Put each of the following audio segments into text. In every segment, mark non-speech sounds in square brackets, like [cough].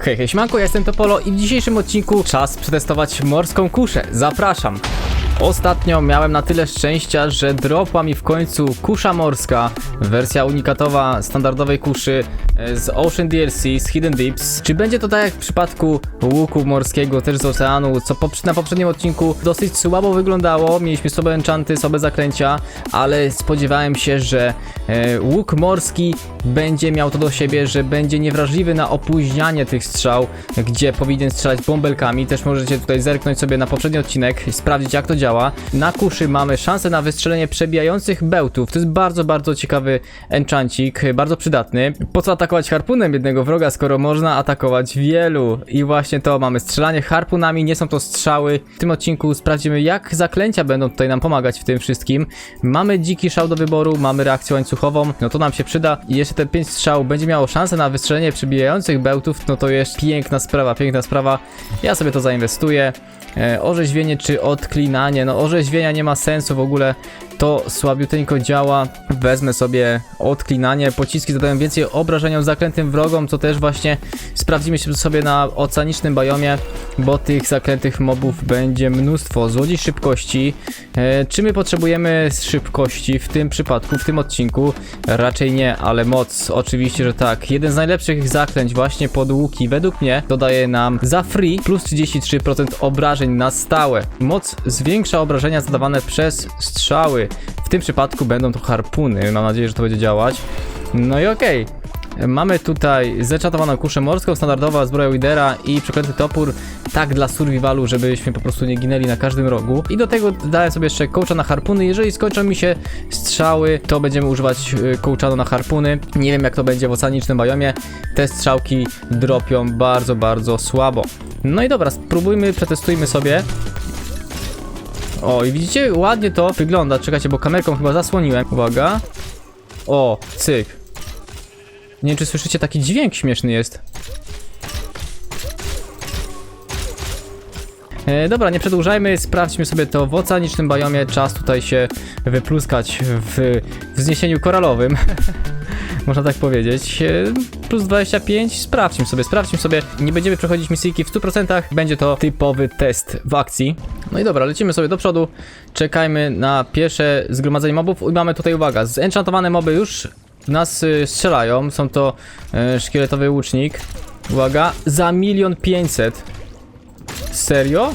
Hej, hej, siemanko, ja jestem Topolo i w dzisiejszym odcinku czas przetestować morską kuszę. Zapraszam! Ostatnio miałem na tyle szczęścia, że dropła mi w końcu kusza morska, wersja unikatowa standardowej kuszy e, z Ocean DLC, z Hidden Deeps. Czy będzie to tak jak w przypadku łuku morskiego, też z oceanu, co na poprzednim odcinku dosyć słabo wyglądało, mieliśmy słabe enchanty, słabe zaklęcia, ale spodziewałem się, że łuk morski będzie miał to do siebie, że będzie niewrażliwy na opóźnianie tych strzał, gdzie powinien strzelać bąbelkami. Też możecie tutaj zerknąć sobie na poprzedni odcinek i sprawdzić jak to działa. Na kuszy mamy szansę na wystrzelenie przebijających bełtów. To jest bardzo, bardzo ciekawy enchantik, bardzo przydatny. Po co atakować harpunem jednego wroga, skoro można atakować wielu? I właśnie to mamy strzelanie harpunami, nie są to strzały. W tym odcinku sprawdzimy jak zaklęcia będą tutaj nam pomagać w tym wszystkim. Mamy dziki szał do wyboru, mamy reakcję łańcuchową, no to nam się przyda. I jeszcze te 5 strzał będzie miało szansę na wystrzelenie przebijających bełtów, no to jest piękna sprawa, piękna sprawa. Ja sobie to zainwestuję. E, orzeźwienie czy odklinanie, no orzeźwienia nie ma sensu w ogóle, to słabiuteńko działa. Wezmę sobie odklinanie, pociski zadają więcej obrażenia zaklętym wrogom, co też właśnie sprawdzimy się sobie na oceanicznym biomie, bo tych zaklętych mobów będzie mnóstwo. Złodziej szybkości, e, czy my potrzebujemy szybkości w tym przypadku, w tym odcinku? Raczej nie, ale moc, oczywiście, że tak. Jeden z najlepszych zaklęć właśnie pod łuki, według mnie, dodaje nam za free plus 33% obrażeń na stałe. Moc zwiększa obrażenia zadawane przez strzały. W tym przypadku będą to harpuny, mam nadzieję, że to będzie działać. No i okej. Mamy tutaj zeczatowaną kuszę morską, standardowa zbroja Widera i przeklęty topór, tak dla survivalu, żebyśmy po prostu nie ginęli na każdym rogu. I do tego dałem sobie jeszcze kołcza na harpuny, jeżeli skończą mi się strzały, to będziemy używać y, kołczanu na harpuny. Nie wiem jak to będzie w oceanicznym biomie, te strzałki dropią bardzo, bardzo słabo. No i dobra, spróbujmy, przetestujmy sobie. O, i widzicie, ładnie to wygląda. Czekajcie, bo kamerką chyba zasłoniłem. Uwaga. O, cyk. Nie wiem, czy słyszycie, taki dźwięk śmieszny jest. E, dobra, nie przedłużajmy, sprawdźmy sobie to w oceanicznym biomie. Czas tutaj się wypluskać w wzniesieniu koralowym. [laughs] Można tak powiedzieć. E, Plus 25, sprawdźmy sobie, sprawdźmy sobie. Nie będziemy przechodzić misyjki w 100%, będzie to typowy test w akcji. No i dobra, lecimy sobie do przodu. Czekajmy na pierwsze zgromadzenie mobów. I mamy tutaj, uwaga, zenchantowane moby już nas y, strzelają. Są to y, szkieletowy łucznik. Uwaga, za milion pięćset. Serio?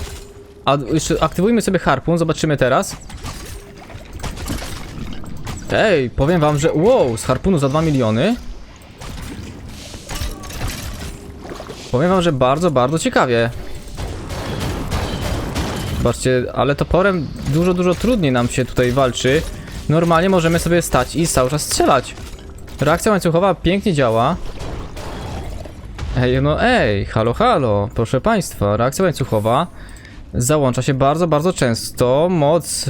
A jeszcze aktywujmy sobie harpun, zobaczymy teraz. Ej, powiem wam, że wow, z harpunu za 2 miliony. Powiem wam, że bardzo, bardzo ciekawie. Zobaczcie, ale toporem dużo, dużo trudniej nam się tutaj walczy. Normalnie możemy sobie stać i cały czas strzelać. Reakcja łańcuchowa pięknie działa. Ej, no ej, halo, halo, proszę państwa, reakcja łańcuchowa załącza się bardzo, bardzo często. Moc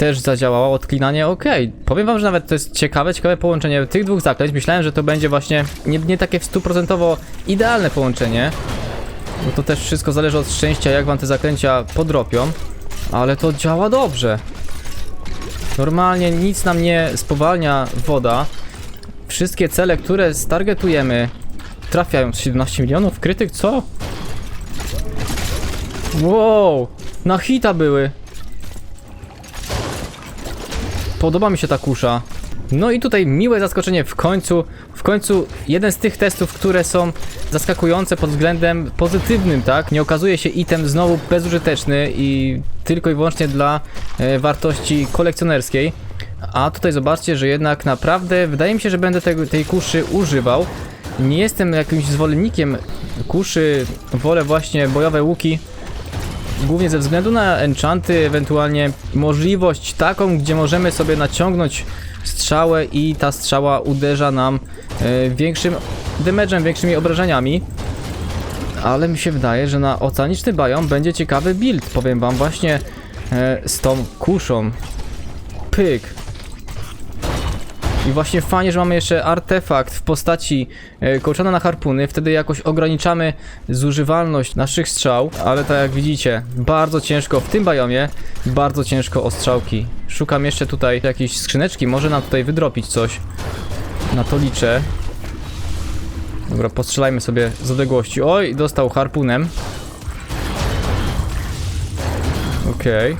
też zadziałała, odklinanie ok. Powiem wam, że nawet to jest ciekawe, ciekawe połączenie tych dwóch zaklęć. Myślałem, że to będzie właśnie nie, nie takie stuprocentowo idealne połączenie. Bo to też wszystko zależy od szczęścia, jak wam te zaklęcia podropią. Ale to działa dobrze. Normalnie nic nam nie spowalnia woda. Wszystkie cele, które stargetujemy, trafiają. 17 milionów krytyk, co? Wow, na hita były. Podoba mi się ta kusza. No i tutaj miłe zaskoczenie w końcu. W końcu jeden z tych testów, które są zaskakujące pod względem pozytywnym, tak? Nie okazuje się item znowu bezużyteczny i tylko i wyłącznie dla e, wartości kolekcjonerskiej. A tutaj zobaczcie, że jednak naprawdę wydaje mi się, że będę tej kuszy używał. Nie jestem jakimś zwolennikiem kuszy, wolę właśnie bojowe łuki. Głównie ze względu na enchanty, ewentualnie możliwość taką, gdzie możemy sobie naciągnąć strzałę i ta strzała uderza nam e, większym damage'em, większymi obrażeniami. Ale mi się wydaje, że na oceaniczny biom będzie ciekawy build, powiem wam właśnie e, z tą kuszą. Pyk. I właśnie fajnie, że mamy jeszcze artefakt w postaci e, kołczana na harpuny, wtedy jakoś ograniczamy zużywalność naszych strzał, ale tak jak widzicie, bardzo ciężko w tym biomie, bardzo ciężko o strzałki. Szukam jeszcze tutaj jakiejś skrzyneczki, może nam tutaj wydropić coś. Na to liczę. Dobra, postrzelajmy sobie z odległości. Oj, dostał harpunem. Okej.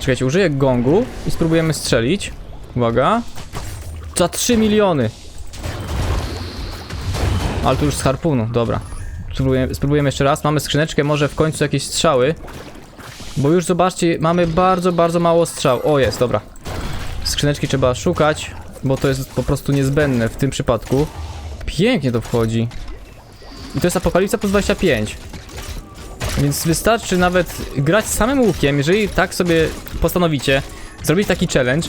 Czekajcie, użyję gongu i spróbujemy strzelić. Uwaga. Za 3 miliony. Ale tu już z harpunu, dobra. Spróbujemy, spróbujemy jeszcze raz. Mamy skrzyneczkę, może w końcu jakieś strzały. Bo już zobaczcie, mamy bardzo, bardzo mało strzał. O, jest, dobra. Skrzyneczki trzeba szukać, bo to jest po prostu niezbędne w tym przypadku. Pięknie to wchodzi. I to jest apokalipsa plus 25. Więc wystarczy nawet grać samym łukiem, jeżeli tak sobie postanowicie zrobić taki challenge,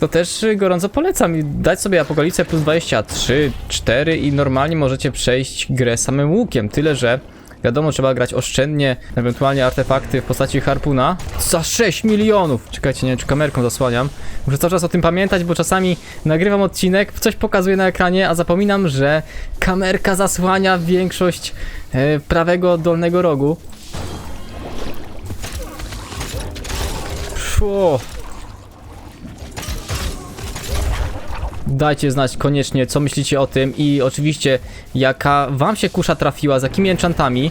to też y, gorąco polecam dać sobie apokalipsę plus 23, 4 i normalnie możecie przejść grę samym łukiem, tyle że wiadomo trzeba grać oszczędnie, ewentualnie artefakty w postaci harpuna za 6 milionów. Czekajcie, nie wiem czy kamerką zasłaniam. Muszę cały czas o tym pamiętać, bo czasami nagrywam odcinek, coś pokazuję na ekranie, a zapominam, że kamerka zasłania większość e, prawego dolnego rogu. Fuu. Dajcie znać koniecznie, co myślicie o tym i oczywiście jaka wam się kusza trafiła, z jakimi enchantami,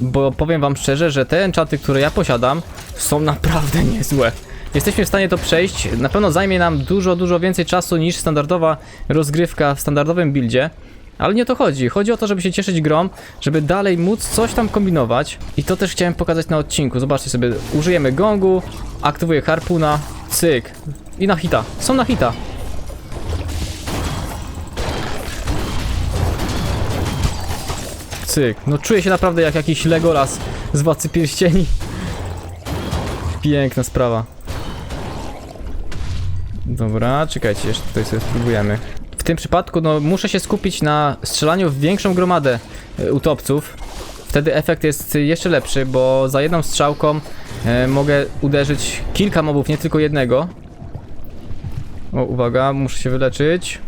bo powiem wam szczerze, że te enchanty, które ja posiadam, są naprawdę [laughs] niezłe. Jesteśmy w stanie to przejść, na pewno zajmie nam dużo, dużo więcej czasu niż standardowa rozgrywka w standardowym buildzie, ale nie o to chodzi. Chodzi o to, żeby się cieszyć grą, żeby dalej móc coś tam kombinować. I to też chciałem pokazać na odcinku. Zobaczcie sobie, użyjemy gongu, aktywuję harpuna, cyk. I na hita. Są na hita. Cyk. No czuję się naprawdę jak jakiś Legolas z Władcy Pierścieni. Piękna sprawa. Dobra, czekajcie, jeszcze tutaj sobie spróbujemy. W tym przypadku no, muszę się skupić na strzelaniu w większą gromadę e, utopców. Wtedy efekt jest jeszcze lepszy, bo za jedną strzałką e, mogę uderzyć kilka mobów, nie tylko jednego. O, uwaga, muszę się wyleczyć.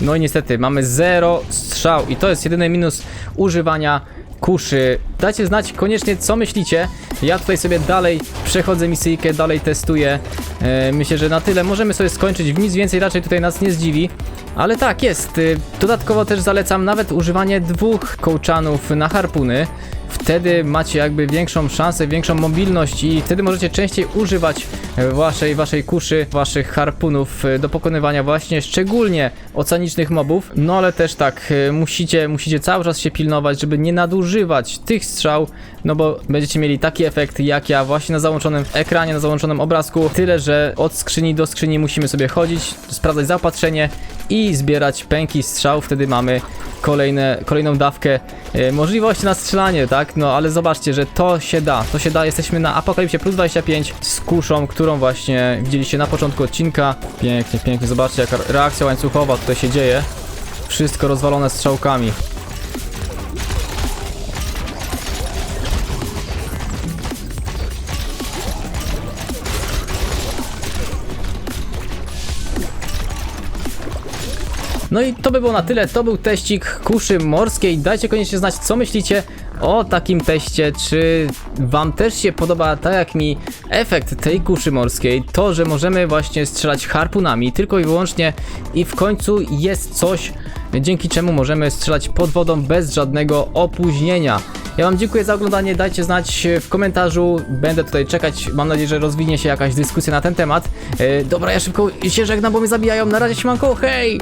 No i niestety, mamy zero strzał i to jest jedyny minus używania kuszy. Dajcie znać koniecznie, co myślicie. Ja tutaj sobie dalej przechodzę misyjkę, dalej testuję. E, myślę, że na tyle możemy sobie skończyć. W nic więcej raczej tutaj nas nie zdziwi. Ale tak, jest. Y, Dodatkowo też zalecam nawet używanie dwóch kołczanów na harpuny. Wtedy macie jakby większą szansę, większą mobilność i wtedy możecie częściej używać e, waszej, waszej kuszy, waszych harpunów e, do pokonywania właśnie szczególnie ocenicznych mobów. No ale też tak, e, musicie, musicie cały czas się pilnować, żeby nie nadużywać tych strzał, no bo będziecie mieli taki efekt jak ja właśnie na załączonym ekranie, na załączonym obrazku. Tyle, że od skrzyni do skrzyni musimy sobie chodzić, sprawdzać zaopatrzenie i zbierać pęki strzał. Wtedy mamy kolejne, kolejną dawkę e, możliwości na strzelanie, tak? No ale zobaczcie, że to się da, to się da. Jesteśmy na Apokalipsie plus 25 z kuszą, którą właśnie widzieliście na początku odcinka. Pięknie, pięknie. Zobaczcie, jaka reakcja łańcuchowa tutaj się dzieje. Wszystko rozwalone strzałkami. No i to by było na tyle, to był teścik kuszy morskiej. Dajcie koniecznie znać, co myślicie o takim teście, czy wam też się podoba, tak jak mi, efekt tej kuszy morskiej, to, że możemy właśnie strzelać harpunami tylko i wyłącznie i w końcu jest coś, dzięki czemu możemy strzelać pod wodą bez żadnego opóźnienia. Ja wam dziękuję za oglądanie, dajcie znać w komentarzu, będę tutaj czekać, mam nadzieję, że rozwinie się jakaś dyskusja na ten temat. E, dobra, ja szybko się żegnam, bo mnie zabijają, na razie siemanko, hej!